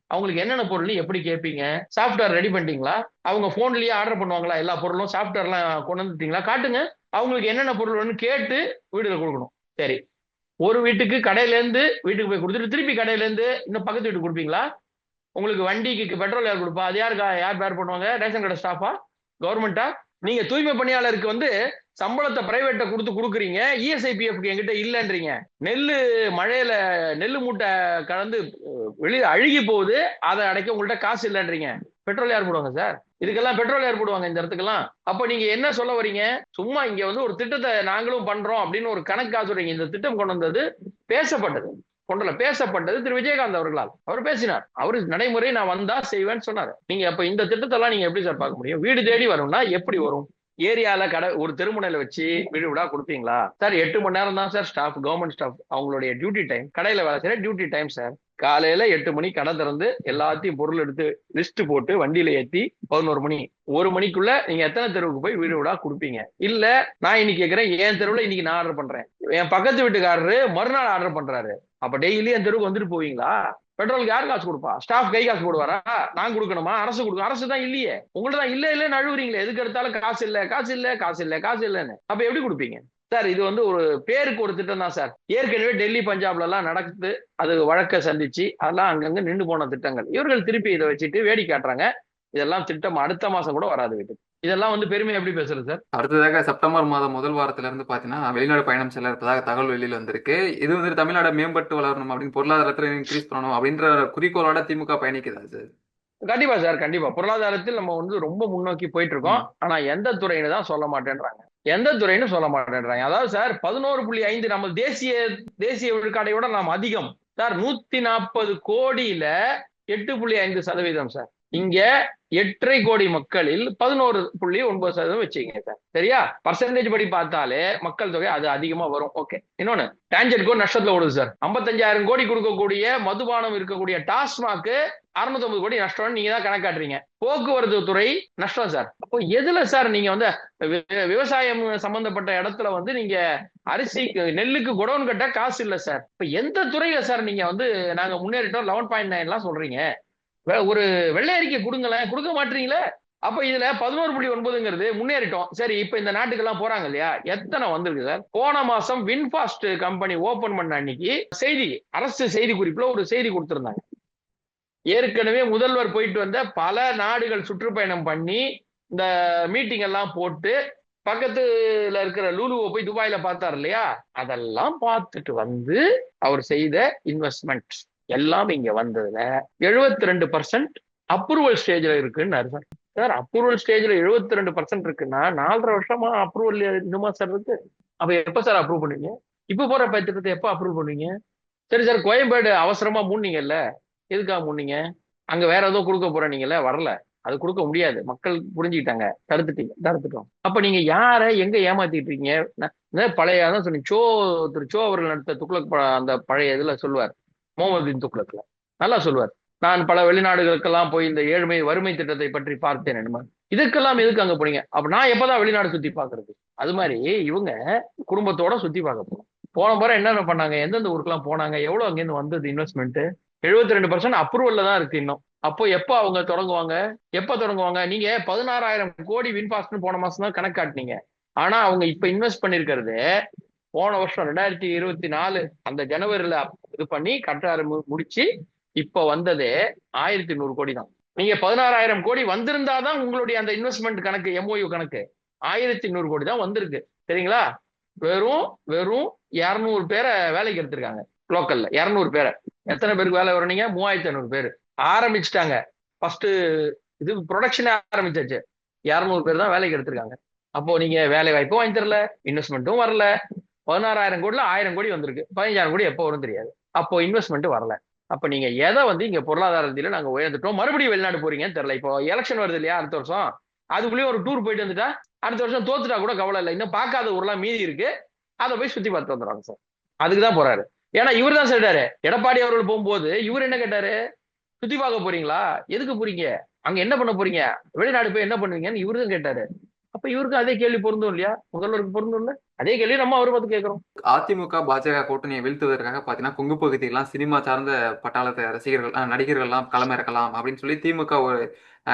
அவங்களுக்கு என்னென்ன பொருள் எப்படி கேட்பீங்க? சாஃப்ட்வேர் ரெடி பண்ணிட்டீங்களா? அவங்க போன்லயே ஆர்டர் பண்ணுவாங்களா? எல்லா பொருளும் சாஃப்ட்வேர்லாம் கொண்டு வந்துட்டீங்களா? காட்டுங்க அவங்களுக்கு என்னென்ன பொருள் வேணும்னு கேட்டு வீடுல கொடுக்கணும். சரி. ஒரு வீட்டுக்கு கடையில இருந்து வீட்டுக்கு போய் கொடுத்துட்டு திருப்பி கடையில இருந்து இன்னும் பக்கத்து வீட்டுக்கு கொடுப்பீங்களா? உங்களுக்கு வண்டிக்கு பெட்ரோல் யார் கொடுப்பா? அது யாருக்கா? யார் பேர் பண்ணுவாங்க? ரேஷன் கடை ஸ்டாஃபா கவர்மெண்டா நீங்க தூய்மை பணியாளருக்கு வந்து சம்பளத்தை பிரைவேட்ட கொடுத்து கொடுக்குறீங்க இஎஸ்ஐபிஎஃப்க்கு என்கிட்ட இல்லைன்றீங்க. நெல்லு மழையில நெல்லு மூட்டை கலந்து வெளியே அழுகி போகுது அதை அடைக்க உங்கள்கிட்ட காசு இல்லைன்றீங்க. பெட்ரோல் யார் போடுவாங்க சார்? இதுக்கெல்லாம் பெட்ரோல் யார் போடுவாங்க இந்த இடத்துக்கெல்லாம்? அப்ப நீங்க என்ன சொல்ல வரீங்க? சும்மா இங்க வந்து ஒரு திட்டத்தை நாங்களும் பண்றோம் அப்படின்னு ஒரு கணக்கு காசு இந்த திட்டம் கொண்டு வந்தது பேசப்பட்டது. கொண்டல பேசப்பட்டது திரு விஜயகாந்த் அவர்களால். அவர் பேசினார். அவரு நடைமுறை நான் வந்தா செய்வேன்னு சொன்னார். நீங்க அப்ப இந்த திட்டத்தெல்லாம் நீங்க எப்படி சார் பார்க்க முடியும்? வீடு தேடி வரும்னா எப்படி வரும்? ஏரியால கடை ஒரு தெருமுனையில வச்சு வீடு விடா கொடுப்பீங்களா? சார் எட்டு மணி நேரம் தான் சார் ஸ்டாஃப் கவர்மெண்ட் ஸ்டாஃப் அவங்களுடைய டியூட்டி டைம் கடையில வேலை செய்யற டியூட்டி டைம் சார். காலையில எட்டு மணி கடை திறந்து எல்லாத்தையும் பொருள் எடுத்து லிஸ்ட் போட்டு வண்டியில ஏத்தி பதினோரு மணி. ஒரு மணிக்குள்ள நீங்க எத்தனை தெருவுக்கு போய் வீடு வீடா கொடுப்பீங்க? இல்ல நான் இன்னைக்கு கேட்கிறேன் என் தெருவுல இன்னைக்கு நான் ஆர்டர் பண்றேன். என் பக்கத்து வீட்டுக்காரரு மறுநாள் ஆர்டர் பண்றாரு. அப்ப டெய்லி என் தெருவுக்கு வந்துட்டு போவீங்களா? பெட்ரோலுக்கு யார் காசு கொடுப்பா? ஸ்டாஃப் கை காசு போடுவாரா? நான் கொடுக்கணுமா? அரசு கொடுக்கும் அரசு தான் இல்லையே. உங்கள்ட்ட தான் இல்ல நழுவுறீங்களே எதுக்கு எடுத்தாலும் காசு இல்ல காசு இல்ல காசு இல்ல காசு இல்லன்னு. அப்ப எப்படி கொடுப்பீங்க? சார் இது வந்து ஒரு பேருக்கு ஒரு திட்டம் தான் சார். ஏற்கனவே டெல்லி பஞ்சாப்ல எல்லாம் நடக்குது. அது வழக்க சந்திச்சு அதெல்லாம் அங்கங்க நின்று போன திட்டங்கள். இவர்கள் திருப்பி இதை வச்சுட்டு வேடி காட்டுறாங்க. இதெல்லாம் திட்டம் அடுத்த மாசம் கூட வராது வீட்டுக்கு. இதெல்லாம் வந்து பெருமை எப்படி பேசுறது சார்? அடுத்ததாக செப்டம்பர் மாதம் முதல் வாரத்துல இருந்து பாத்தீங்கன்னா வெளிநாடு பயணம் செல்ல இருப்பதாக தகவல் வெளியில வந்திருக்கு. இது வந்து தமிழ்நாடு மேம்பட்டு வளரணும் அப்படின்னு பொருளாதாரத்துல இன்க்ரீஸ் பண்ணணும் அப்படின்ற குறிக்கோளோட திமுக பயணிக்குதா சார்? கண்டிப்பா சார் கண்டிப்பா. பொருளாதாரத்தில் நம்ம வந்து ரொம்ப முன்னோக்கி போயிட்டு இருக்கோம். ஆனா எந்த துறைன்னு தான் சொல்ல மாட்டேன்றாங்க. எந்த துறைன்னு சொல்ல மாட்டேன்றாங்க. அதாவது சார் பதினோரு புள்ளி ஐந்து நம்ம தேசிய தேசிய விழுக்காடையோட நாம் அதிகம். சார் நூத்தி நாற்பது கோடியில எட்டு புள்ளி ஐந்து சதவீதம் சார். இங்க எட்டரை கோடி மக்களில் பதினோரு புள்ளி ஒன்பது சதவீதம் வச்சுக்கங்க சார். சரியா? பர்சன்டேஜ் படி பார்த்தாலே மக்கள் தொகை அது அதிகமா வரும். ஓகே இன்னொன்னு டான்ஜெட்கோ நஷ்டத்துல ஓடுது சார். ஐம்பத்தஞ்சாயிரம் கோடி கொடுக்கக்கூடிய மதுபானம் இருக்கக்கூடிய டாஸ்மாக் அறுநூத்தி ஐம்பது கோடி நஷ்டம் நீங்க தான் கணக்காட்டுறீங்க. போக்குவரத்து துறை நஷ்டம் சார். அப்போ எதுல சார் நீங்க வந்து விவசாயம் சம்பந்தப்பட்ட இடத்துல வந்து நீங்க அரிசி நெல்லுக்கு குடோன் கட்ட காசு இல்ல சார். இப்ப எந்த துறையில சார் நீங்க வந்து நாங்க முன்னேறிட்டோம்? லெவன் பாயிண்ட் நைன் எல்லாம் சொல்றீங்க. ஒரு வெள்ளை அறிக்கை கொடுங்களேன். கொடுக்க மாட்டீங்களே? அப்ப இதுல பதினோரு புள்ளி ஒன்பதுங்கிறது முன்னேறிட்டோம். சரி இப்ப இந்த நாட்டுக்கெல்லாம் போறாங்க இல்லையா? எத்தனை வந்திருக்கு சார்? போன மாசம் வின்பாஸ்ட் கம்பெனி ஓபன் பண்ண அன்னைக்கு செய்தி அரசு செய்தி குறிப்புல ஒரு செய்தி கொடுத்திருந்தாங்க. ஏற்கனவே முதல்வர் போயிட்டு வந்த பல நாடுகள் சுற்றுப்பயணம் பண்ணி இந்த மீட்டிங் எல்லாம் போட்டு பக்கத்துல இருக்கிற லூலுவை போய் துபாயில பார்த்தார் இல்லையா? அதெல்லாம் பார்த்துட்டு வந்து அவர் செய்த இன்வெஸ்ட்மெண்ட் எல்லாம் இங்க வந்ததுல 72% ரெண்டு பர்சன்ட் அப்ரூவல் ஸ்டேஜ்ல இருக்குன்னு அர்த்தம். சார் அப்ரூவல் ஸ்டேஜ்ல 72% ரெண்டு பர்சன்ட் இருக்குன்னா நாலரை வருஷமா அப்ரூவல் இன்னுமா சார் இருக்கு அப்ப எப்ப சார் அப்ரூவ் பண்ணுவீங்க? இப்ப போற பட்சத்தை எப்ப அப்ரூவ் பண்ணுவீங்க? சரி சார் கோயம்பேடு அவசரமா மூணீங்கல்ல எதுக்காக மூணீங்க அங்க வேற ஏதோ கொடுக்க போறீங்கல்ல வரல. அது கொடுக்க முடியாது. மக்கள் புரிஞ்சுக்கிட்டாங்க. தடுத்துட்டீங்க தடுத்துட்டோம். அப்ப நீங்க யாரை எங்க ஏமாத்திட்டு இருக்கீங்க? பழைய அதான் சொன்னீங்க சோ திரு சோ அவர்கள் நடத்த துக்ளக் அந்த பழைய இதுல சொல்லுவார். முகமது பின் துக்ளக்ல நல்லா சொல்லுவார். நான் பல வெளிநாடுகளுக்கெல்லாம் போய் இந்த ஏழ்மை வறுமை திட்டத்தை பற்றி பார்த்தேன் என்ன இதுக்கெல்லாம் எதுக்கு அங்க போனீங்க? அப்ப நான் எப்பதான் வெளிநாடு சுத்தி பாக்குறது அது மாதிரி இவங்க குடும்பத்தோட சுத்தி பார்க்க போனோம் போன முறை என்னென்ன பண்ணாங்க? எந்தெந்த ஊருக்குலாம் போனாங்க? எவ்வளவு அங்கேருந்து வந்தது இன்வெஸ்ட்மெண்ட் 72% ரெண்டு பர்சன்ட் அப்ரூவல்ல தான் இருக்கு இன்னும். அப்போ எப்போ அவங்க தொடங்குவாங்க? எப்போ தொடங்குவாங்க? நீங்க பதினாறாயிரம் கோடி வின்பாஸ்ட்னு போன மாசம் தான் கணக்கு காட்டினீங்க. ஆனா அவங்க இப்ப இன்வெஸ்ட் பண்ணிருக்கிறது போன வருஷம் ரெண்டாயிரத்தி இருபத்தி நாலு அந்த ஜனவரியில இது பண்ணி கட்டாறு முடிச்சு இப்ப வந்ததே ஆயிரத்தி நூறு கோடி தான். நீங்க பதினாறாயிரம் கோடி வந்திருந்தாதான் உங்களுடைய அந்த இன்வெஸ்ட்மெண்ட் கணக்கு எம்ஓயு கணக்கு ஆயிரத்தி நூறு கோடி தான் வந்திருக்கு. சரிங்களா? வெறும் வெறும் இரநூறு பேரை வேலைக்கு எடுத்திருக்காங்க லோக்கல்ல இரநூறு பேரை. எத்தனை பேருக்கு வேலை வரீங்க மூவாயிரத்தி ஐநூறு பேர். ஆரம்பிச்சிட்டாங்க. ஃபர்ஸ்ட் இது ப்ரொடக்ஷனே ஆரம்பிச்சாச்சு. இரநூறு பேர் தான் வேலைக்கு எடுத்திருக்காங்க. அப்போ நீங்க வேலை வாய்ப்பும் வாங்கி தரல இன்வெஸ்ட்மெண்ட்டும் வரல. பதினாறாயிரம் கோடியில் ஆயிரம் கோடி வந்திருக்கு. பதினஞ்சாயிரம் கோடி எப்போ வரும் தெரியாது. அப்போ இன்வெஸ்ட்மெண்ட் வரல. அப்ப நீங்க எதை வந்து இங்க பொருளாதார ரீதியில நாங்க உயர்ந்துட்டோம் மறுபடியும் வெளிநாடு போறீங்கன்னு தெரியல. இப்போ எலெக்ஷன் வருது இல்லையா அடுத்த வருஷம்? அதுக்குள்ளேயே ஒரு டூர் போயிட்டு வந்துட்டா அடுத்த வருஷம் தோத்துட்டா கூட கவலை இல்லை. இன்னும் பார்க்காத ஊர்லாம் மீதி இருக்கு. அதை போய் சுத்தி பார்த்து வந்துடுறாங்க சார். அதுக்கு தான் போறாரு. ஏன்னா இவர் தான் சொல்லிட்டாரு எடப்பாடி அவர்கள் போகும்போது இவர் என்ன கேட்டாரு? சுத்தி பார்க்க போறீங்களா? எதுக்கு போறீங்க? அங்க என்ன பண்ண போறீங்க? வெளிநாடு போய் என்ன பண்ணுவீங்கன்னு இவரு தான் கேட்டாரு. அப்ப இவருக்கு அதே கேள்வி பொருந்தும் இல்லையா? முதல்வருக்கு பொருந்தும் இல்ல? அதே கேள்வி நம்ம அவரை பார்த்து கேட்கிறோம். அதிமுக பாஜக கூட்டணியை வீழ்த்துவதற்காக பாத்தீங்கன்னா கொங்கு பகுதியெல்லாம் சினிமா சார்ந்த பட்டாளத்தை ரசிகர்கள் நடிகர்கள் எல்லாம் களமிறக்கலாம் அப்படின்னு சொல்லி திமுக ஒரு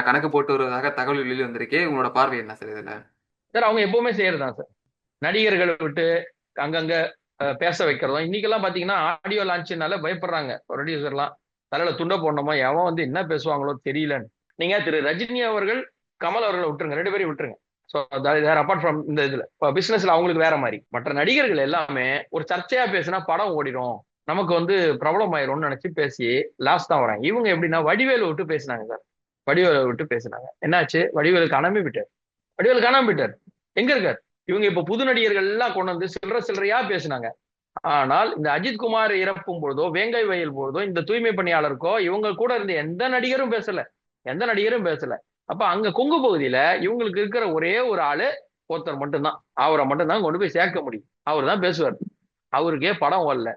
கணக்கு போட்டு வருவதாக தகவல் வெளியில் வந்திருக்கே. உங்களோட பார்வை என்ன சார் இதுல? சார் அவங்க எப்பவுமே செய்யறதுதான் சார். நடிகர்களை விட்டு அங்கங்க பேச வைக்கிறதும். இன்னைக்கெல்லாம் பாத்தீங்கன்னா ஆடியோ லான்ச்னால பயப்படுறாங்க. ப்ரொடியூசர்லாம் தலையில துண்ட போடணுமா? எவன் வந்து என்ன பேசுவாங்களோ தெரியலன்னு. நீங்க திரு. ரஜினி அவர்கள் கமல் அவர்களை விட்டுருங்க. ரெண்டு பேரையும் விட்டுருங்க. ஸோ அப்பார்ட் ஃப்ரம் இந்த இதுல இப்போ பிசினஸ்ல அவங்களுக்கு வேற மாதிரி. மற்ற நடிகர்கள் எல்லாமே ஒரு சர்ச்சையா பேசினா படம் ஓடிடும் நமக்கு வந்து பிரபலம் ஆயிரும்னு நினைச்சு பேசி லாஸ்ட் தான் வராங்க. இவங்க எப்படின்னா வடிவேலு விட்டு பேசினாங்க சார் வடிவேலு விட்டு பேசினாங்க. என்னாச்சு? வடிவேலு காணாம போயிட்டார். வடிவேலு காணாம போயிட்டார். எங்க இருக்கார்? இவங்க இப்ப புது நடிகர்கள் எல்லாம் கொண்டு வந்து சில்லற சில்லறையா பேசினாங்க. ஆனால் இந்த அஜித் குமார் இறப்பும் பொழுதோ வேங்கை வயல் பொழுதோ இந்த தூய்மை பணியாளருக்கோ இவங்க கூட இருந்த எந்த நடிகரும் பேசல. எந்த நடிகரும் பேசல. அப்ப அங்க கொங்கு பகுதியில இவங்களுக்கு இருக்கிற ஒரே ஒரு ஆளு ஒருத்தர் மட்டும்தான். அவரை மட்டும்தான் கொண்டு போய் சேர்க்க முடியும். அவர் தான் பேசுவார். அவருக்கே படம் வரல.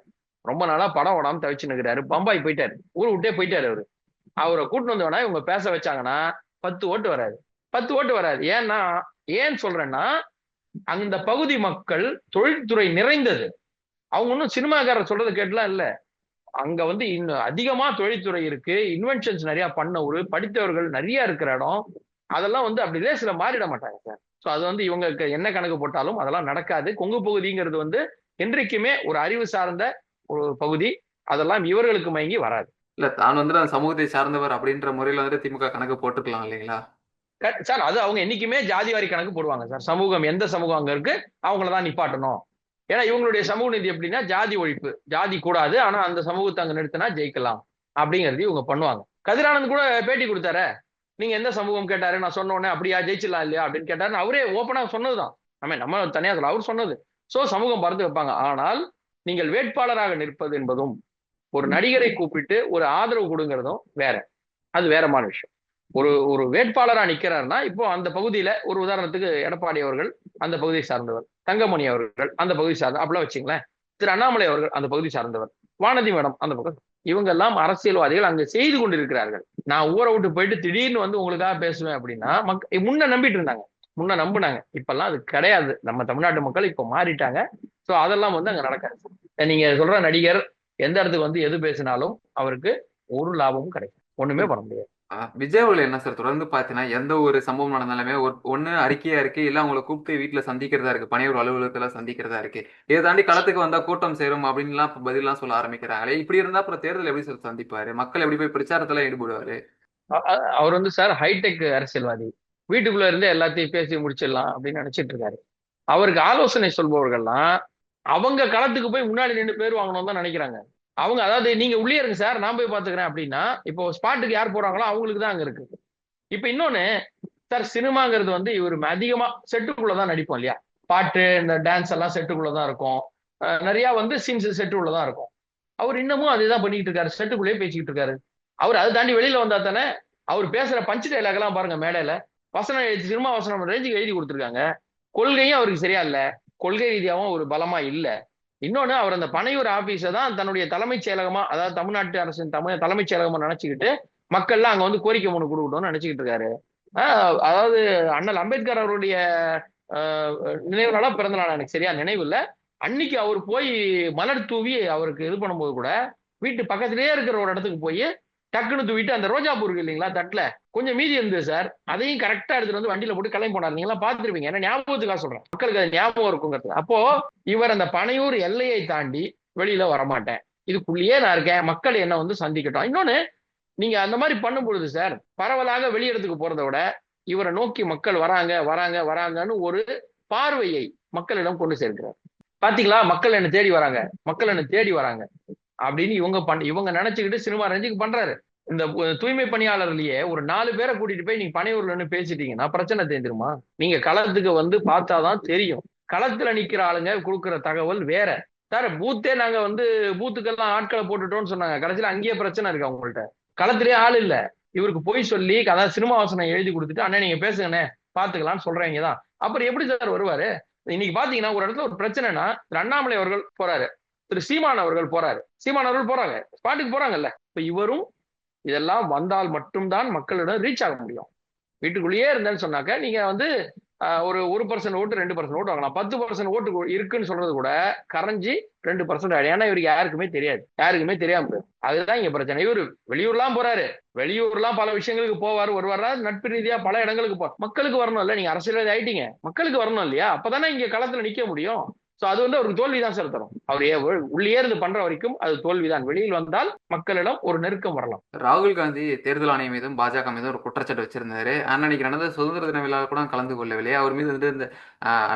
ரொம்ப நாளா படம் ஓடாம தவிச்சு நிற்கிறாரு பம்பாய் போயிட்டாரு. ஊர் விட்டே போயிட்டாரு அவரு. அவரை கூட்டு வந்து வேணா இவங்க பேச வச்சாங்கன்னா பத்து ஓட்டு வராது. பத்து ஓட்டு வராது. ஏன்னா ஏன் சொல்றேன்னா அந்த பகுதி மக்கள் தொழில்துறை நிறைந்தது. அவங்க ஒன்றும் சினிமாக்காரர் சொல்றது கேட்டுலாம் இல்லை. அங்க வந்து இன்னும் அதிகமா தொழில்துறை இருக்கு இன்வென்ஷன்ஸ் நிறைய பண்ண ஒரு படித்தவர்கள் நிறைய இருக்கிற இடம். அதெல்லாம் வந்து அப்படி லேசில மாறிட மாட்டாங்க சார். ஸோ அது வந்து இவங்க என்ன கணக்கு போட்டாலும் அதெல்லாம் நடக்காது. கொங்கு பகுதிங்கிறது வந்து என்றைக்குமே ஒரு அறிவு சார்ந்த ஒரு பகுதி. அதெல்லாம் இவர்களுக்கு மயங்கி வராது. இல்ல தான் வந்துட்டு அந்த சமூகத்தை சார்ந்தவர் அப்படின்ற முறையில வந்துட்டு திமுக கணக்கு போட்டுக்கலாம் இல்லைங்களா? சார் அது அவங்க என்னைக்குமே ஜாதிவாரி கணக்கு போடுவாங்க சார். சமூகம் எந்த சமூகம் அங்க இருக்கு அவங்கள தான் நிப்பாட்டணும். ஏன்னா இவங்களுடைய சமூக நீதி எப்படின்னா ஜாதி ஒழிப்பு ஜாதி கூடாது ஆனா அந்த சமூகத்தை அங்க நிறுத்தினா ஜெயிக்கலாம் அப்படிங்கிறது இவங்க பண்ணுவாங்க. கதிரானந்த் கூட பேட்டி கொடுத்தாரு. நீங்க எந்த சமூகம் கேட்டாரு? நான் சொன்ன உடனே அப்படியா ஜெயிச்சிடலாம் இல்லையா? அப்படின்னு கேட்டாரு. அவரே ஓப்பனா சொன்னதுதான். நம்ம நம்ம தனியா சொல்ல அவர் சொன்னது. சோ சமூகம் பறந்து வைப்பாங்க. ஆனால் நீங்கள் வேட்பாளராக நிற்பது என்பதும் ஒரு நடிகரை கூப்பிட்டு ஒரு ஆதரவு கொடுங்கிறதும் வேற. அது வேறமான விஷயம். ஒரு ஒரு வேட்பாளரா நிக்கிறாருன்னா இப்போ அந்த பகுதியில ஒரு உதாரணத்துக்கு எடப்பாடி அவர்கள் அந்த பகுதியை சார்ந்தவர் தங்கமணி அவர்கள் அந்த பகுதி சார்ந்த அப்படிலாம் வச்சுங்களேன். திரு அண்ணாமலை அவர்கள் அந்த பகுதி சார்ந்தவர் வானதி மேடம் அந்த பக்கம். இவங்க எல்லாம் அரசியல்வாதிகள் அங்க செய்து கொண்டிருக்கிறார்கள். நான் ஊரை விட்டு போயிட்டு திடீர்னு வந்து உங்களுக்காக பேசுவேன் அப்படின்னா மக் முன்ன நம்பிட்டு இருந்தாங்க. முன்ன நம்புனாங்க. இப்பெல்லாம் அது கிடையாது. நம்ம தமிழ்நாட்டு மக்கள் இப்போ மாறிட்டாங்க. ஸோ அதெல்லாம் வந்து அங்க நடக்காது. நீங்க சொல்ற நடிகர் எந்த இடத்துக்கு வந்து எது பேசினாலும் அவருக்கு ஒரு லாபமும் கிடைக்கும். ஒண்ணுமே பண்ண முடியாது. ஆஹ் விஜய் என்ன சார் தொடர்ந்து பார்த்தீங்கன்னா எந்த ஒரு சம்பவம் நடந்தாலுமே ஒரு ஒண்ணு அறிக்கையா இருக்கு இல்ல அவங்களை கூப்பிட்டு வீட்டுல சந்திக்கிறதா இருக்கு பணியூர் அலுவலகத்துல சந்திக்கிறதா இருக்கு இதை தாண்டி களத்துக்கு வந்தா கூட்டம் சேரும் அப்படின்லாம் இப்ப பதிலாம் சொல்ல ஆரம்பிக்கிறாங்களே இப்படி இருந்தா அப்புறம் தேர்தல் எப்படி சார் சந்திப்பாரு? மக்கள் எப்படி போய் பிரச்சாரத்துல ஈடுபடுவாரு? அவர் வந்து சார் ஹைடெக் அரசியல்வாதி. வீட்டுக்குள்ள இருந்தே எல்லாத்தையும் பேசி முடிச்சிடலாம் அப்படின்னு நினைச்சிட்டு இருக்காரு. அவருக்கு ஆலோசனை சொல்பவர்கள்லாம் அவங்க களத்துக்கு போய் முன்னாடி நின்று பேர் வாங்கணும் தான் நினைக்கிறாங்க. அவங்க அதாவது நீங்க உள்ளே இருங்க சார் நான் போய் பாத்துக்கிறேன் அப்படின்னா இப்போ ஸ்பாட்டுக்கு யார் போறாங்களோ அவங்களுக்கு தான் அங்க இருக்கு. இப்ப இன்னொன்னு சார் சினிமாங்கிறது வந்து இவர் அதிகமா செட்டுக்குள்ளதான் நடிப்போம் இல்லையா? பாட்டு இந்த டான்ஸ் எல்லாம் செட்டுக்குள்ளதான் இருக்கும். நிறைய வந்து சீன்ஸ் செட்டுக்குள்ளதான் இருக்கும். அவர் இன்னமும் அதே தான் பண்ணிட்டு இருக்காரு செட்டுக்குள்ளேயே பேசிக்கிட்டு இருக்காரு. அவர் அதை தாண்டி வெளியில வந்தா தானே அவர் பேசுற பஞ்சு டைலாக் எல்லாம் பாருங்க மேடையில வசனம் எழுதி சினிமா வசனம் ரேஞ்சுக்கு எழுதி கொடுத்துருக்காங்க. கொள்கையும் அவருக்கு சரியா இல்ல. கொள்கை ரீதியாவும் ஒரு பலமா இல்லை. இன்னொன்னு அவர் அந்த பனையூர் ஆபீஸை தான் தன்னுடைய தலைமைச் செயலகமா அதாவது தமிழ்நாட்டு அரசின் தமிழ் தலைமைச் செயலகமா நினைச்சுக்கிட்டு மக்கள்லாம் அங்க வந்து கோரிக்கை மனு கொடுக்கணும்னு நினைச்சுக்கிட்டு இருக்காரு. ஆஹ் அதாவது அண்ணல் அம்பேத்கர் அவருடைய ஆஹ் நினைவு நாளா பிறந்த நாள் எனக்கு சரியா? நினைவு இல்ல. அன்னைக்கு அவர் போய் மலர் தூவி அவருக்கு இது பண்ணும்போது கூட வீட்டு பக்கத்திலேயே இருக்கிற ஒரு இடத்துக்கு போய் டக்குன்னு தூக்கிட்டு அந்த ரோஜா பூ இருக்கு இல்லைங்களா தட்டுல? கொஞ்சம் மீதி இருந்தது சார் அதையும் கரெக்டா எடுத்துட்டு வந்து வண்டியில போட்டு கிளம்பி போனார். நீங்களா பாத்துருப்பீங்க ஏன்னா ஞாபகத்துக்காக சொல்றேன். மக்களுக்கு அது ஞாபகம் இருக்குங்கிறது. அப்போ இவர் அந்த பனையூர் எல்லையை தாண்டி வெளியில வரமாட்டேன். இதுக்குள்ளேயே நான் இருக்கேன். மக்கள் என்ன வந்து சந்திக்கட்டும். இன்னொன்னு நீங்க அந்த மாதிரி பண்ணும் பொழுது சார் பரவலாக வெளியிடத்துக்கு போறதை விட இவரை நோக்கி மக்கள் வராங்க வராங்க வராங்கன்னு ஒரு பார்வையை மக்களிடம் கொண்டு சேர்க்கிறார். பாத்தீங்களா? மக்கள் என்ன தேடி வராங்க. மக்கள் என்ன தேடி வராங்க. அப்படின்னு இவங்க பண் இவங்க நினைச்சுக்கிட்டு சினிமா ரஞ்சிக்கு பண்றாரு. இந்த தூய்மை பணியாளர்லயே ஒரு நாலு பேரை கூட்டிட்டு போய் நீங்க பனையூர்லன்னு பேசிட்டீங்கன்னா பிரச்சனை தெரிஞ்சிருமா நீங்க களத்துக்கு வந்து பார்த்தாதான் தெரியும். களத்துல நிக்கிற ஆளுங்க கொடுக்குற தகவல் வேற. சார் பூத்தே நாங்க வந்து பூத்துக்கெல்லாம் ஆட்களை போட்டுட்டோம்னு சொன்னாங்க. கடைசியில அங்கேயே பிரச்சனை இருக்கு அவங்கள்ட்ட. களத்திலேயே ஆள் இல்ல. இவருக்கு போய் சொல்லி அதான் சினிமா வசனம் எழுதி கொடுத்துட்டு அண்ணா நீங்க பேசுங்கண்ணே பாத்துக்கலாம்னு சொல்றவங்க தான். அப்புறம் எப்படி சார் வருவாரு? இன்னைக்கு பாத்தீங்கன்னா ஒரு இடத்துல ஒரு பிரச்சனைனா அண்ணாமலை அவர்கள் போறாரு. திரு சீமான் அவர்கள் போறாரு. சீமான் அவர்கள் போறாங்க. ஸ்பாட்டுக்கு போறாங்கல்ல. இப்ப இவரும் இதெல்லாம் வந்தால் மட்டும்தான் மக்களிடம் ரீச் ஆக முடியும். வீட்டுக்குள்ளேயே இருந்தேன்னு சொன்னாக்க நீங்க வந்து ஒரு ஒரு பர்சன்ட் ஓட்டு ரெண்டு பர்சன்ட் ஓட்டு வாங்கலாம். பத்து பர்சன்ட் ஓட்டு இருக்குன்னு சொல்றது கூட கரைஞ்சி ரெண்டு பர்சன்ட் ஆயிடும். ஏன்னா இவருக்கு யாருக்குமே தெரியாது. யாருக்குமே தெரியாம அதுதான் இங்க பிரச்சனை. இவர் வெளியூர்லாம் போறாரு. வெளியூர்லாம் பல விஷயங்களுக்கு போவாரு வருவாரா? நட்பு ரீதியா பல இடங்களுக்கு போ மக்களுக்கு வரணும் இல்ல. நீங்க அரசியல்வாதி ஆயிட்டீங்க. மக்களுக்கு வரணும் இல்லையா? அப்பதானே இங்க களத்துல நிக்க முடியும். சோ அது வந்து அவருக்கு தோல்விதான் சார் தரும் அவர் உள்ளே இருந்து பண்ற வரைக்கும் அது தோல்விதான் வெளியில் வந்தால் மக்களிடம் ஒரு நெருக்கம் வரலாம். ராகுல் காந்தி தேர்தல் ஆணையம் மீதும் பாஜக மீதும் ஒரு குற்றச்சாட்டு வச்சிருந்தாரு. அன்னைக்கு நடந்த சுதந்திர தின விழா கூட கலந்து கொள்ளவில்லை. அவர் மீது வந்து இந்த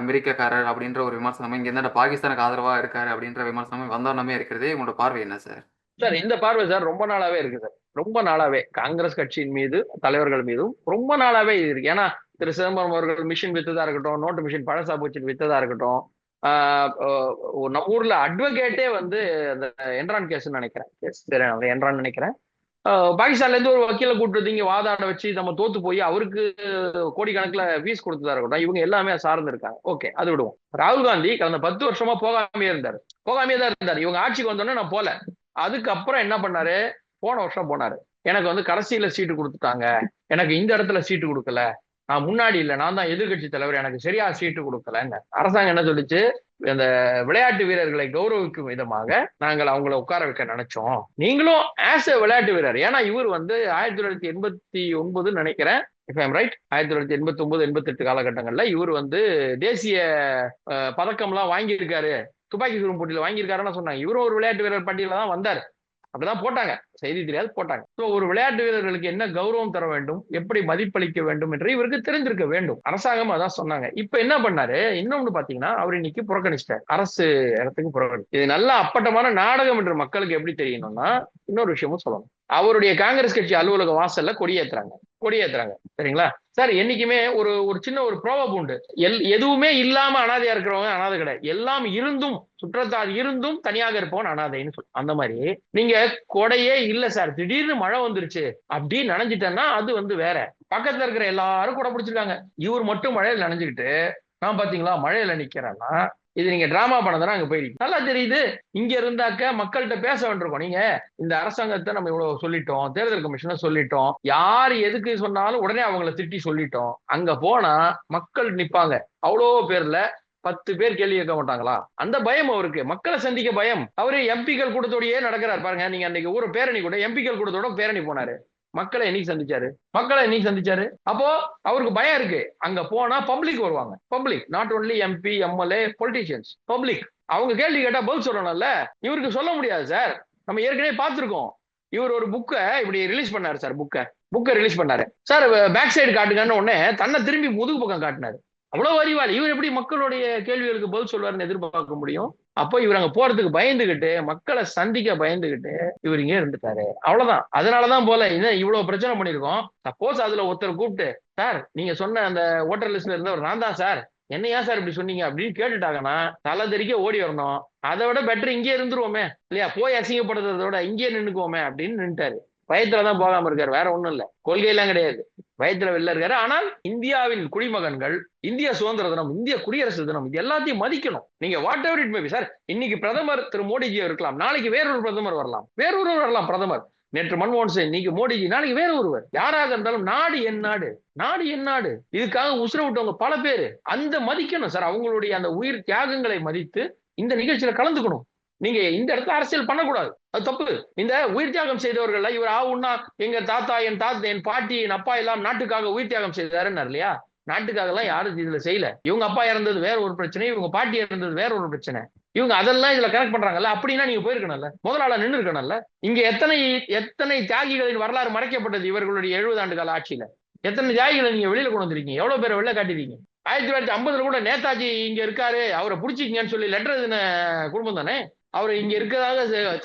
அமெரிக்கக்காரர் அப்படின்ற ஒரு விமர்சனம் இங்க இருந்தா பாகிஸ்தானுக்கு ஆதரவா இருக்காரு அப்படின்ற விமர்சனம் வந்தோன்னமே இருக்கிறது. உங்களோட பார்வை என்ன சார்? சார் இந்த பார்வை சார் ரொம்ப நாளாவே இருக்கு சார். ரொம்ப நாளாவே காங்கிரஸ் கட்சியின் மீது தலைவர்கள் மீதும் ரொம்ப நாளாவே இருக்கு. ஏன்னா திரு சிதம்பரம் அவர்கள் மிஷின் வித்ததா இருக்கட்டும் நோட்டு மிஷின் பழசா போச்சு வித்ததா இருக்கட்டும் நம்ம ஊர்ல அட்வொகேட்டே வந்து அந்த என்ரான் கேஸ் நினைக்கிறேன். கேஸ் அவர் என்ரான் நினைக்கிறேன். பாகிஸ்தான்ல இருந்து ஒரு வக்கீல கூட்டு இங்க வாதாட வச்சு நம்ம தோத்து போய் அவருக்கு கோடிக்கணக்கில் ஃபீஸ் கொடுத்ததா இருக்கட்டும் இவங்க எல்லாமே சார்ந்து இருக்காங்க. ஓகே அது விடுவோம். ராகுல் காந்தி கடந்த பத்து வருஷமா போகாமே இருந்தாரு. போகாமே தான் இருந்தாரு. இவங்க ஆட்சிக்கு வந்தோடனே நான் போல. அதுக்கப்புறம் என்ன பண்ணாரு? போன வருஷம் போனாரு. எனக்கு வந்து கடைசியில சீட்டு கொடுத்துட்டாங்க. எனக்கு இந்த இடத்துல சீட்டு கொடுக்கல. நான் முன்னாடி இல்லை. நான் தான் எதிர்க்கட்சி தலைவர். எனக்கு சரியா சீட்டு கொடுக்கலங்க அரசாங்கம் என்ன சொல்லிச்சு? இந்த விளையாட்டு வீரர்களை கௌரவிக்கும் விதமாக நாங்கள் அவங்கள உட்கார வைக்க நினைச்சோம். நீங்களும் ஆஸ் எ விளையாட்டு வீரர். ஏன்னா இவர் வந்து ஆயிரத்தி தொள்ளாயிரத்தி எண்பத்தி ஒன்பதுன்னு நினைக்கிறேன். இஃப் ஐம் ரைட் ஆயிரத்தி தொள்ளாயிரத்தி எண்பத்தி ஒன்பது எண்பத்தி எட்டு காலகட்டங்களில் இவர் வந்து தேசிய பதக்கம்லாம் வாங்கியிருக்காரு. துப்பாக்கி சுடும் போட்டியில் வாங்கியிருக்காருன்னு சொன்னாங்க. இவரும் ஒரு விளையாட்டு வீரர் பட்டியல தான் வந்தார். அப்படிதான் போட்டாங்க. செய்தி தெரியாது போட்டாங்க. ஸோ ஒரு விளையாட்டு வீரர்களுக்கு என்ன கௌரவம் தர வேண்டும்? எப்படி மதிப்பளிக்க வேண்டும் என்று இவருக்கு தெரிஞ்சிருக்க வேண்டும். அரசாங்கம் அதான் சொன்னாங்க. இப்ப என்ன பண்ணாரு? இன்னொன்னு பாத்தீங்கன்னா அவர் இன்னைக்கு புறக்கணிச்சிட்டார். அரசு இடத்துக்கு புறக்கணி. இது நல்ல அப்பட்டமான நாடகம் என்று மக்களுக்கு எப்படி தெரியணும்னா இன்னொரு விஷயமும் சொல்லணும். அவருடைய காங்கிரஸ் கட்சி அலுவலக வாசல்ல கொடியேத்துறாங்க. கொடியேத்துறாங்க. சரிங்களா? சார் என்னைக்குமே ஒரு ஒரு சின்ன ஒரு ப்ரோவப் உண்டு எல் எதுவுமே இல்லாம அனாதையா இருக்கிறவங்க அனாதை கிடையாது. எல்லாம் இருந்தும் சுற்றத்தார் இருந்தும் தனியாக இருப்பவன் அனாதைன்னு சொல்லு அந்த மாதிரி. நீங்க கொடையே இல்ல சார். திடீர்னு மழை வந்துருச்சு அப்படி நனைஞ்சிட்டேன்னா அது வந்து வேற. பக்கத்துல இருக்கிற எல்லாரும் கொடை பிடிச்சிருக்காங்க. இவர் மட்டும் மழையில நனைஞ்சுக்கிட்டு நான் பாத்தீங்களா மழையில நிக்கிறேன்னா இது நீங்க டிராமா பண்ணதுனா அங்க போயிருக்கீங்க. நல்லா தெரியுது. இங்க இருந்தாக்க மக்கள்கிட்ட பேச வேண்டியிருக்கோம். நீங்க இந்த அரசாங்கத்தை நம்ம இவ்வளவு சொல்லிட்டோம். தேர்தல் கமிஷனை சொல்லிட்டோம். யார் எதுக்கு சொன்னாலும் உடனே அவங்கள திட்டி சொல்லிட்டோம். அங்க போனா மக்கள் நிப்பாங்க. அவ்வளோ பேர்ல பத்து பேர் கேள்வி கேட்க மாட்டாங்களா? அந்த பயம் அவருக்கு. மக்களை சந்திக்க பயம். அவரு எம்பிக்கள் கூட்டத்தோடயே நடக்கிறார். பாருங்க நீங்க அன்னைக்கு ஒரு பேரணி கூட எம்பிக்கள் கூட்டத்தோட பேரணி போனாரு. மக்களை என்னைக்கு சந்திச்சாரு? மக்களை என்னைக்கு சந்திச்சாரு? அப்போ அவருக்கு பயம் இருக்கு. அங்க போனா பப்ளிக் வருவாங்க. Public not only MP MLA politicians public அவங்க கேள்வி கேட்டா பதில் சொல்லணும்ல? இவருக்கு சொல்ல முடியாது சார் நம்ம ஏற்கனவே பார்த்திருக்கோம். இவர் ஒரு புக்கை இப்படி ரிலீஸ் பண்ணாரு சார் புக்கை புக்கை ரிலீஸ் பண்ணாரு. சார் பேக் சைடு காட்டுங்கன்னு உடனே தன்னை திரும்பி முதுகு பக்கம் காட்டினாரு. அவ்வளவு அறிவாளி. இவர் எப்படி மக்களுடைய கேள்விகளுக்கு பதில் சொல்வாருன்னு எதிர்பார்க்க முடியும்? அப்போ இவர் அங்க போறதுக்கு பயந்துகிட்டு மக்களை சந்திக்க பயந்துகிட்டு இவர் இங்கே இருந்துட்டாரு. அவ்வளவுதான். அதனாலதான் போல இன்னும் இவ்வளவு பிரச்சனை பண்ணிருக்கோம் சப்போஸ் அதுல ஒருத்தர் கூப்பிட்டு சார் நீங்க சொன்ன அந்த ஓட்டர் லிஸ்ட்ல இருந்தவர் நான் தான் சார். என்ன ஏன் சார் இப்படி சொன்னீங்க? அப்படின்னு கேட்டுட்டாங்கன்னா தலை தெறிக்க ஓடி வரணும். அதை விட பெட்டர் இங்கே இருந்துருவோமே. இல்லையா? போய் அசிங்கப்படுறத விட இங்கே நின்னுக்குவோமே அப்படின்னு நின்ட்டாரு பயத்துலதான் போகாம இருக்காரு. வேற ஒண்ணும் இல்ல. கொள்கையெல்லாம் கிடையாது. பயத்துல வெளில இருக்காரு. ஆனால் இந்தியாவின் குடிமகன்கள் இந்திய சுதந்திர தினம் இந்திய குடியரசு தினம் இது எல்லாத்தையும் மதிக்கணும். நீங்க whatever it maybe sir இன்னைக்கு பிரதமர் திரு மோடிஜி இருக்கலாம். நாளைக்கு வேறொரு பிரதமர் வரலாம். வேறொரு வரலாம் பிரதமர். நேற்று மன்மோகன் சிங் இன்னைக்கு மோடிஜி நாளைக்கு வேற ஒருவர் யாராக இருந்தாலும் நாடு என் நாடு. நாடு என் நாடு. இதுக்காக உசுர விட்டவங்க பல பேரு. அந்த மதிக்கணும். சார் அவங்களுடைய அந்த உயிர் தியாகங்களை மதித்து இந்த நிகழ்ச்சியில கலந்துக்கணும். நீங்க இந்த இடத்துல அரசியல் பண்ணக்கூடாது. அது தப்பு. இந்த உயிர் தியாகம் செய்தவர்கள் இவர் ஆவுன்னா எங்க தாத்தா என் தாத்தா என் பாட்டி என் அப்பா எல்லாம் நாட்டுக்காக உயிர் தியாகம் செய்தாருன்னாரு இல்லையா? நாட்டுக்காக எல்லாம் யாரும் இதுல செய்யல. இவங்க அப்பா இறந்தது வேற ஒரு பிரச்சனை இவங்க பாட்டி இறந்தது வேற ஒரு பிரச்சனை. இவங்க அதெல்லாம் இதுல கனெக்ட் பண்றாங்கல்ல அப்படின்னா நீங்க போயிருக்கணும்ல. முதலாள நின்று இருக்கணும்ல. இங்க எத்தனை எத்தனை தியாகிகளின் வரலாறு மறைக்கப்பட்டது இவர்களுடைய எழுபது ஆண்டு கால ஆட்சியில? எத்தனை தியாகிகளை நீங்க வெளியில கொண்டு வந்திருக்கீங்க? எவ்வளவு பேரை வெளில காட்டிருக்கீங்க ஆயிரத்தி தொள்ளாயிரத்தி ஐம்பதுல கூட நேதாஜி இங்க இருக்காரு அவரை பிடிச்சிக்கங்கன்னு சொல்லி லெட்டர் எழுதின குடும்பம் தானே? அவர் இங்க இருக்கிறதாக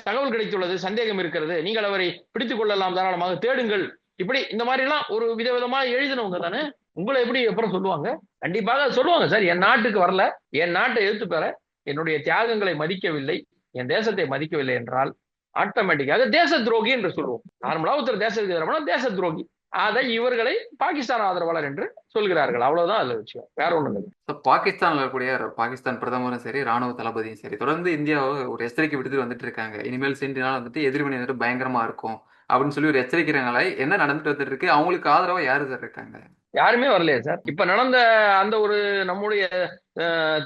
தகவல் கிடைத்துள்ளது சந்தேகம் இருக்கிறது. நீங்கள் அவரை பிடித்துக் கொள்ளலாம் தாராளமாக தேடுங்கள். இப்படி இந்த மாதிரி எல்லாம் ஒரு விதவிதமா எழுதினவங்க தானே உங்களை எப்படி அப்புறம் சொல்லுவாங்க? கண்டிப்பாக சொல்லுவாங்க. சார் என் நாட்டுக்கு வரல என் நாட்டை எழுத்து பெற என்னுடைய தியாகங்களை மதிக்கவில்லை என் தேசத்தை மதிக்கவில்லை என்றால் ஆட்டோமேட்டிக்காக தேச துரோகி என்று சொல்லுவோம். நார்மலா ஒருத்தர் தேசத்துக்கு தேச துரோகி. அதை இவர்களை பாகிஸ்தான் ஆதரவாளர் என்று சொல்கிறார்கள். அவ்வளவுதான் அதுல விஷயம். வேற ஒண்ணும் இல்லை. பாகிஸ்தான்ல இருக்கக்கூடிய பாகிஸ்தான் பிரதமரும் சரி ராணுவ தளபதியும் சரி தொடர்ந்து இந்தியாவை ஒரு எச்சரிக்கை விடுத்துட்டு வந்துட்டு இருக்காங்க. இனிமேல் சென்றினால் வந்துட்டு எதிர்வினை வந்துட்டு பயங்கரமா இருக்கும் அப்படின்னு சொல்லி ஒரு எச்சரிக்கிறாங்களா என்ன நடந்துட்டு வந்துட்டு இருக்கு? அவங்களுக்கு ஆதரவா யாரு சார் இருக்காங்க? யாருமே வரலையே சார்? இப்ப நடந்த அந்த ஒரு நம்முடைய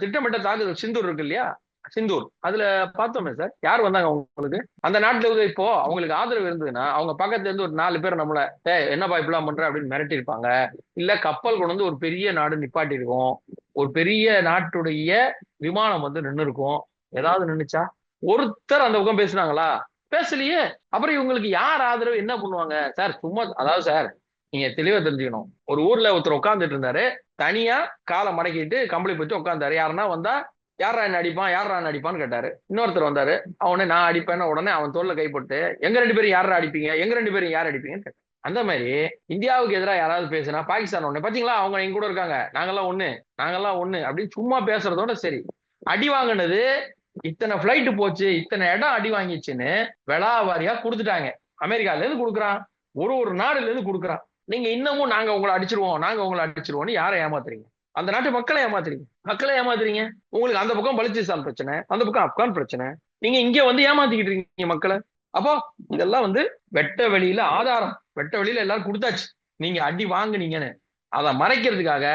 திட்டமிட்ட தாக்குதல் சிந்தூர் இருக்கு இல்லையா? சிந்தூர். அதுல பார்த்தோமே சார். யார் வந்தாங்க அவங்களுக்கு அந்த நாட்டுல இருந்து இப்போ அவங்களுக்கு ஆதரவு இருந்ததுன்னா அவங்க பக்கத்துல இருந்து ஒரு நாலு பேர் நம்மள ஏ என்னப்பா இப்படிலாம் பண்ற? அப்படின்னு மிரட்டி இருப்பாங்க இல்ல கப்பல் கொண்டு வந்து ஒரு பெரிய நாடு நிப்பாட்டி இருக்கும் ஒரு பெரிய நாட்டுடைய விமானம் வந்து நின்று இருக்கும் ஏதாவது நின்னுச்சா? ஒருத்தர் அந்த பக்கம் பேசுனாங்களா? பேசலையே. அப்புறம் இவங்களுக்கு யார் ஆதரவு? என்ன பண்ணுவாங்க? சார் சும்மா அதாவது சார் நீங்க தெளிவா தெரிஞ்சுக்கணும். ஒரு ஊர்ல ஒருத்தர் உட்காந்துட்டு இருந்தாரு. தனியா காலை மடக்கிட்டு கம்பளி போச்சு உட்காந்தாரு யாருன்னா வந்தா யாரா என்ன அடிப்பான்? யாரா என்ன அடிப்பான்னு கேட்டாரு. இன்னொருத்தர் வந்தாரு. அவனே நான் அடிப்பேன்னு உடனே அவன் தோல்ல கைப்பட்டு எங்க ரெண்டு பேரும் யாரா அடிப்பீங்க? எங்க ரெண்டு பேரும் யார் அடிப்பீங்கன்னு கேட்டாரு. அந்த மாதிரி இந்தியாவுக்கு எதிராக யாராவது பேசுனா பாகிஸ்தான் ஒண்ணு. பாத்தீங்களா? அவங்க எங்க கூட இருக்காங்க? நாங்கெல்லாம் ஒண்ணு. நாங்கெல்லாம் ஒண்ணு. அப்படின்னு சும்மா பேசுறதோட சரி. அடி வாங்கினது இத்தனை ஃபிளைட் போச்சு இத்தனை இடம் அடி வாங்கிச்சுன்னு விளாவாரியா கொடுத்துட்டாங்க. அமெரிக்கால இருந்து கொடுக்குறான். ஒரு ஒரு நாடுல இருந்து கொடுக்குறான். நீங்க இன்னமும் நாங்க உங்களை அடிச்சிருவோம் நாங்க உங்களை அடிச்சிருவோம்னு யாரை ஏமாத்துறீங்க? அந்த நாட்டு மக்களை ஏமாத்துறீங்க. மக்களை ஏமாத்துறீங்க. உங்களுக்கு அந்த பக்கம் பலுச்சிஸ்தான் பிரச்சனை அந்த பக்கம் ஆப்கான் பிரச்சனை. நீங்க இங்க வந்து ஏமாத்திக்கிட்டு இருக்கீங்க மக்களை. அப்போ இதெல்லாம் வந்து வெட்ட வெளியில ஆதாரம். வெட்ட வெளியில எல்லாரும் கொடுத்தாச்சு. நீங்க அடி வாங்குனீங்கன்னு. அதை மறைக்கிறதுக்காக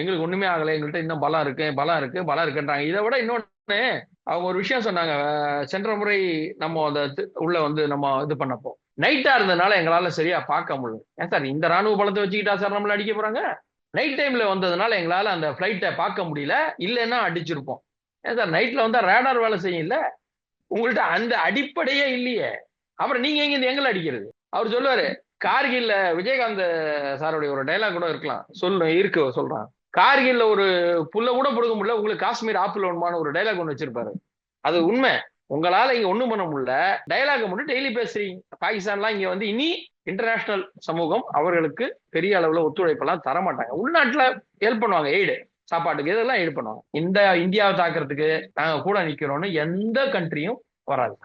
எங்களுக்கு ஒண்ணுமே ஆகலை. எங்கள்கிட்ட இன்னும் பலம் இருக்கு பலம் இருக்கு பலம் இருக்குன்றாங்க. இதை விட இன்னொன்னு அவங்க ஒரு விஷயம் சொன்னாங்க. சென்ற முறை நம்ம அந்த உள்ள வந்து நம்ம இது பண்ணப்போ. நைட்டா இருந்ததுனால எங்களால சரியா பார்க்க முடியல. ஏன் சார் இந்த ராணுவ பலத்தை வச்சுக்கிட்டா சார் நம்மள அடிக்க போறாங்க? நைட் டைம்ல வந்ததுனால எங்களால் அந்த ஃப்ளைட்டை பார்க்க முடியல. இல்லைன்னா அடிச்சிருப்போம். ஏன் சார் நைட்ல வந்தா ரேடார் வேலை செய்யும் உங்கள்கிட்ட அந்த அடிப்படையே இல்லையே. அப்புறம் நீங்க எங்க இருந்து எங்களை அடிக்கிறது? அவர் சொல்லுவாரு கார்கில்ல விஜயகாந்த் சாருடைய ஒரு டைலாக் கூட இருக்கலாம். சொல்லு இருக்கு சொல்றான். கார்கில்ல ஒரு புல்ல கூட பிடுங்க முடியல. உங்களுக்கு காஷ்மீர் ஆப்பிள் வேணுமான ஒரு டைலாக் ஒன்று வச்சிருப்பாரு. அது உண்மை. உங்களால இங்க ஒண்ணும் பண்ண முடியல. டைலாக் மட்டும் டெய்லி பேசுறீங்க. பாகிஸ்தான்லாம் இங்க வந்து இனி இன்டர்நேஷனல் சமூகம் அவர்களுக்கு பெரிய அளவுல ஒத்துழைப்பெல்லாம் தர மாட்டாங்க உள்நாட்டுல ஹெல்ப் பண்ணுவாங்க எய்டு சாப்பாட்டுக்கு இதெல்லாம் ஹெல்ப் பண்ணுவாங்க. இந்த இந்தியாவை தாக்குறதுக்கு நாங்க கூட நிக்கிறோம்னு எந்த கண்ட்ரியும் வராது.